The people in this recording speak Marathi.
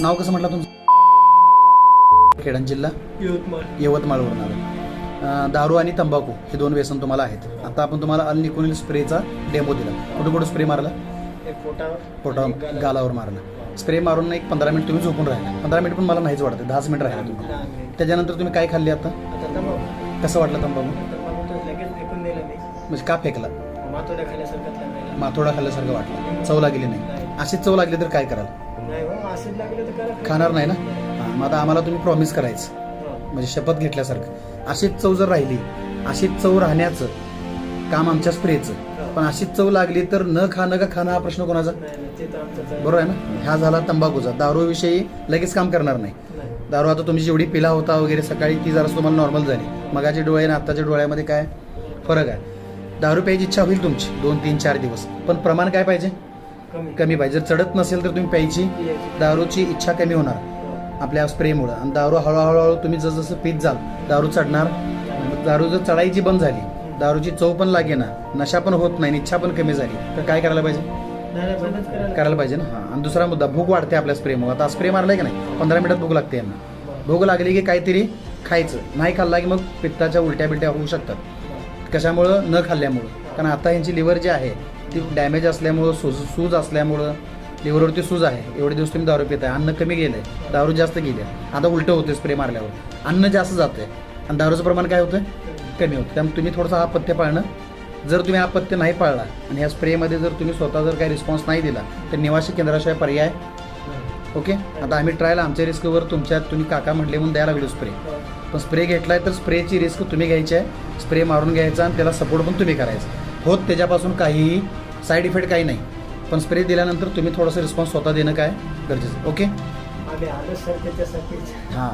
कसं म्हटलं तुमचं? खेडण जिल्हा? यवतमाळ. यवतमाळवरून आलं. दारू आणि तंबाखू हे दोन व्यसन तुम्हाला आहेत. आता आपण तुम्हाला अल निकोनिल स्प्रेचा डेमो दिला. कुठं कुठं स्प्रे मारला? पोटावर गालावर. मारला. स्प्रे मारून एक पंधरा मिनिट तुम्ही झोपून राहिला. पंधरा मिनिट पण मला नाहीच वाटतं. दहाच मिनिट राहिला तुम्ही. त्याच्यानंतर तुम्ही काय खाल्ले आता? कसं वाटलं तंबाखू? म्हणजे का फेकला? माथोडा खाल्ल्यासारखं वाटलं. चव लागली नाही. अशीच चव लागली तर काय कराल? करा. खाणार नाही ना? हां मग आता आम्हाला तुम्ही प्रॉमिस करायचं. हो. म्हणजे शपथ घेतल्यासारखं. अशीच चव जर राहिली अशीच चव राहण्याचं काम आमच्या स्प्रेचं. पण अशीच चव लागली तर न खाणं का खाणं हा प्रश्न कोणाचा? बरोबर आहे ना? ह्या झाला तंबाखूचा. दारूविषयी लगेच काम करणार नाही. दारू आता तुम्ही जेवढी पिला होता वगैरे सकाळी ती जरा तुम्हाला नॉर्मल झाली. मगाचे डोळे आणि आत्ताच्या डोळ्यामध्ये काय फरक आहे? दारू प्यायची इच्छा होईल तुमची दोन तीन चार दिवस. पण प्रमाण काय पाहिजे? कमी. पाहिजे. जर चढत नसेल तर तुम्ही प्यायची दारूची इच्छा कमी होणार. आपल्या स्प्रेमुळं. आणि दारू हळूहळूहळू तुम्ही जसं पीत जाल दारू चढणार. दारू जर चढायची बंद झाली दारूची चव पण लागे ना नशा पण होत नाही आणि इच्छा पण कमी झाली. तर काय करायला पाहिजे? करायला पाहिजे ना? हां. आणि दुसरा मुद्दा भूक वाढते आपल्या स्प्रेमुळे. आता स्प्रे मारलाय की नाही? पंधरा मिनिटात भूक लागते यांना. भूक लागली की काहीतरी खायचं. नाही खाल्ला की मग पित्ताच्या उलट्या बिलट्या होऊ शकतात. कशामुळं? न खाल्ल्यामुळं. कारण आता यांची लिव्हर जी आहे ती डॅमेज असल्यामुळं सूज सूज असल्यामुळं लिव्हरवरती सूज आहे. एवढे दिवस तुम्ही दारू पिताय. अन्न कमी गेलंय. दारू जास्त गेली आता उलटं होते स्प्रे मारल्यावर. अन्न जास्त जातंय. आणि दारूचं प्रमाण काय होतं कमी होतं त्यामुळे तुम्ही थोडंसं हा पथ्य पाळणं. जर तुम्ही हा पथ्य नाही पाळला आणि ह्या स्प्रेमध्ये जर तुम्ही स्वतः जर काही रिस्पॉन्स नाही दिला तर निवासी केंद्राशिवाय पर्याय ओके? आता आम्ही ट्रायल आमच्या रिस्कवर तुमच्यात तुम्ही काका म्हटले म्हणून द्यायला लागलो स्प्रे. पण स्प्रे घेतलाय तर स्प्रेची रिस्क तुम्ही घ्यायची आहे. स्प्रे मारून घ्यायचा आणि त्याला सपोर्ट पण तुम्ही करायचा. होत त्याच्यापासून काहीही साईड इफेक्ट काही नाही. पण स्प्रे दिल्यानंतर तुम्ही थोडंसं रिस्पॉन्स स्वतः देणं काय गरजेचं ओके आम्ही आलो सर त्याच्यासाठीच. हां.